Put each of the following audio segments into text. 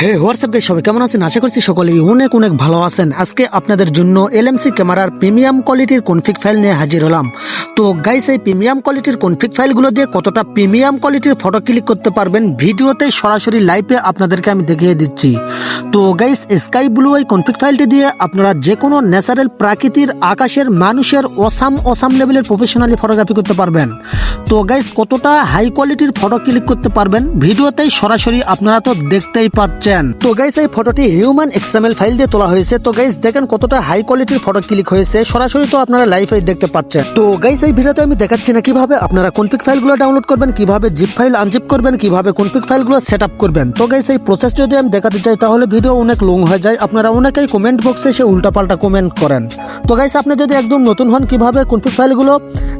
হে, WhatsApp guys সবাই কেমন আছেন? আশা করছি সকলেই অনেক অনেক ভালো আছেন। আজকে আপনাদের জন্য এলএমসি ক্যামেরার প্রিমিয়াম কোয়ালিটির কনফিগ ফাইল নিয়ে হাজির হলাম। তো গাইস এই প্রিমিয়াম কোয়ালিটির কনফিগ ফাইলগুলো দিয়ে কতটা প্রিমিয়াম কোয়ালিটির ফটো ক্লিক করতে পারবেন, ভিডিওতে সরাসরি লাইভে আপনাদেরকে আমি দেখিয়ে দিচ্ছি। তো গাইস স্কাই ব্লু এই কনফিগ ফাইলটি দিয়ে আপনারা যে কোনো ন্যাচারাল প্রাকৃতির আকাশের মানুষের অসাম অসাম লেভেলের প্রফেশনালি ফটোগ্রাফি করতে পারবেন। তো গাইস কতটা হাই কোয়ালিটির ফটো ক্লিক করতে পারবেন, ভিডিওতেই সরাসরি আপনারা তো দেখতেই পাচ্ছেন। তো গাইস এই ফটোটি হিউম্যান এক্সএমএল ফাইল দিয়ে তোলা হয়েছে। তো গাইস দেখেন কতটা হাই কোয়ালিটির ফটো ক্লিক হয়েছে, সরাসরি তো আপনারা লাইভে দেখতে পাচ্ছেন। তো গাইস এই ভিডিওতে আমি দেখাচ্ছি না কীভাবে আপনারা কনফিগ ফাইলগুলো ডাউনলোড করবেন, কীভাবে জিপ ফাইল আনজিপ করবেন, কীভাবে কনফিগ ফাইলগুলো সেট করবেন। তো গাইস এই প্রসেস যদি আমি দেখাতে চাই, তাহলে ভিডিও অনেক লং হয়ে যায়, আপনারা অনেকেই কমেন্ট বক্সে এসে উল্টাপাল্টা কমেন্ট করেন। তো গাইস আপনি যদি একদম নতুন হন, কীভাবে কনফিগ ফাইলগুলো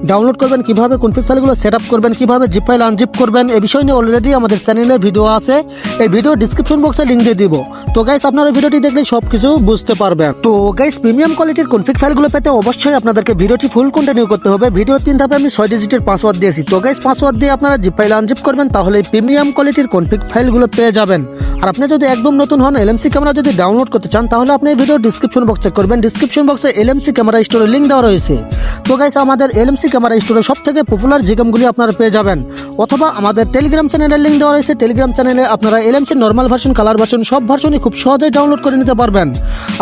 ডাউনলোড করবেন, কীভাবে কনফিগ ফাইলগুলো সেট আপ করবেন, কীভাবে জিপ ফাইল আনজিপ করবেন এই বিষয় নিয়ে অলরেডি আমাদের চ্যানেলে ভিডিও আছে। এই ভিডিও ডিসক্রিপশন বক্সে লিঙ্ক দিয়ে দিব। তো গাইস আপনারা ভিডিওটি দেখলে সব কিছু বুঝতে পারবেন। তো গাইস প্রিমিয়াম কোয়ালিটির কনফিগ ফাইলগুলো পেতে অবশ্যই আপনাদেরকে ভিডিওটি ফুল কন্টিনিউ করতে হবে। ভিডিও তিন ধাপে আমি ছয় ডিজিটের পাসওয়ার্ড দিয়েছি। তো গাইস পাসওয়ার্ড দিয়ে আপনারা জিপ ফাইল আনজিপ করবেন তাহলে প্রিমিয়াম কোয়ালিটির কনফিগ ফাইলগুলো পেয়ে যাবেন। আর আপনি যদি একদম নতুন হন, এলএমসি ক্যামেরা যদি ডাউনলোড করতে চান, তাহলে আপনি এই ভিডিও ডিসক্রিপশন বক্স করবেন। ডিসক্রিপশন বক্সে এলএমসি ক্যামেরা স্টোরের লিঙ্ক দেওয়া রয়েছে। তো গাইস আমাদের এলএমসি ক্যামেরা স্টোরে সব থেকে পপুলার যে গেমগুলি আপনারা পেয়ে যাবেন, অথবা আমাদের টেলিগ্রাম চ্যানেলের লিঙ্ক দেওয়া রয়েছে। টেলিগ্রাম চ্যানেলে আপনারা LMC normal version colour version সব ভার্সনই খুব সহজেই ডাউনলোড করে নিতে পারবেন।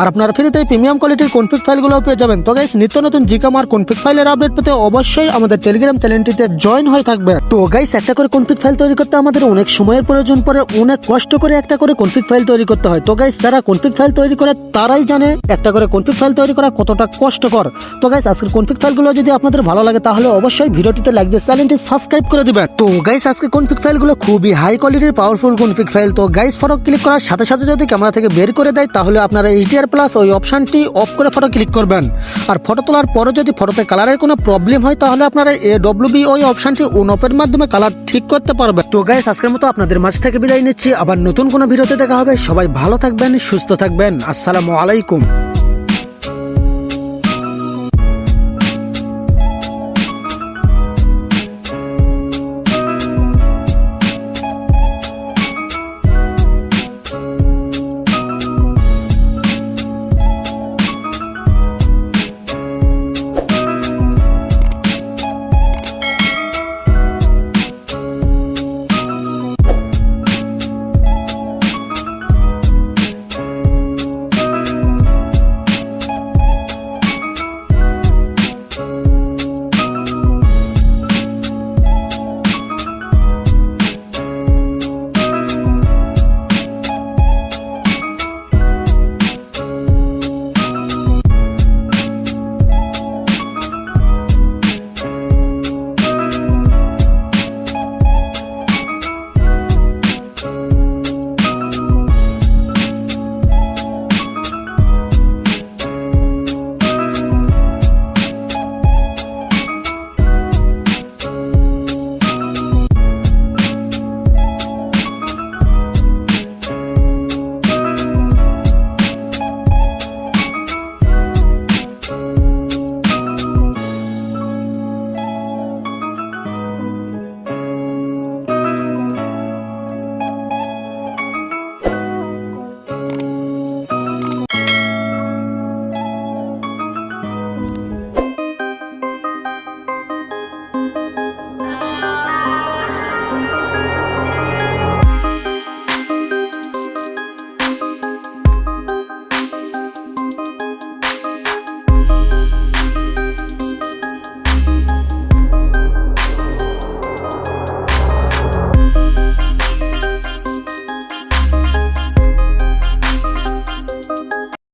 আর আপনারা ফ্রিতে প্রিমিয়াম কোয়ালিটির কনফিগ ফাইলগুলো পেয়ে যাবেন। তো গাইস নিত্য নতুন জিকাম আর কনফিগ ফাইলের আপডেট পেতে অবশ্যই আমাদের টেলিগ্রাম চ্যানেলটিতে জয়েন হয়ে থাকবে তো গাইস একটা করে কনফিগ ফাইল তৈরি করতে আমাদের অনেক সময়ের প্রয়োজন পড়ে, অনেক কষ্ট করে একটা করে কনফিগ ফাইল তৈরি করতে হয়। তো গাইস যারা কনফিগ ফাইল তৈরি করে, তারাই জানে একটা করে কনফিগ ফাইল তৈরি করা কতটা কষ্টকর। তো গাইস আজকের কনফিগ ফাইলগুলো যদি আপনাদের ভালো লাগে, তাহলে অবশ্যই ভিডিওটিতে লাইক দিয়ে চ্যানেলটি সাবস্ক্রাইব করে দিবেন। তো গাইস আজকে কনফিগ ফাইলগুলো খুবই হাই কোয়ালিটির পাওয়ারফুল কনফিগ ফাইল তো গাইস ফটো ক্লিক করার সাথে সাথে যদি ক্যামেরা থেকে বের করে দেয়, তাহলে আপনারা এইচডিআর প্লাস ওই অপশনটি অফ করে ফটো ক্লিক করবেন। আর ফটো তোলার পরে যদি ফটোতে কালারের কোনো প্রবলেম হয়, তাহলে আপনারা এ ডব্লিউবি ওই অপশনটি অন অফের মাধ্যমে কালার ঠিক করতে পারবেন। তো গাইস আজকের মতো আপনাদের মাঝ থেকে বিদায় নিচ্ছি। আবার নতুন কোনো ভিডিওতে দেখা হবে। সবাই ভালো থাকবেন সুস্থ থাকবেন। আসসালামু আলাইকুম।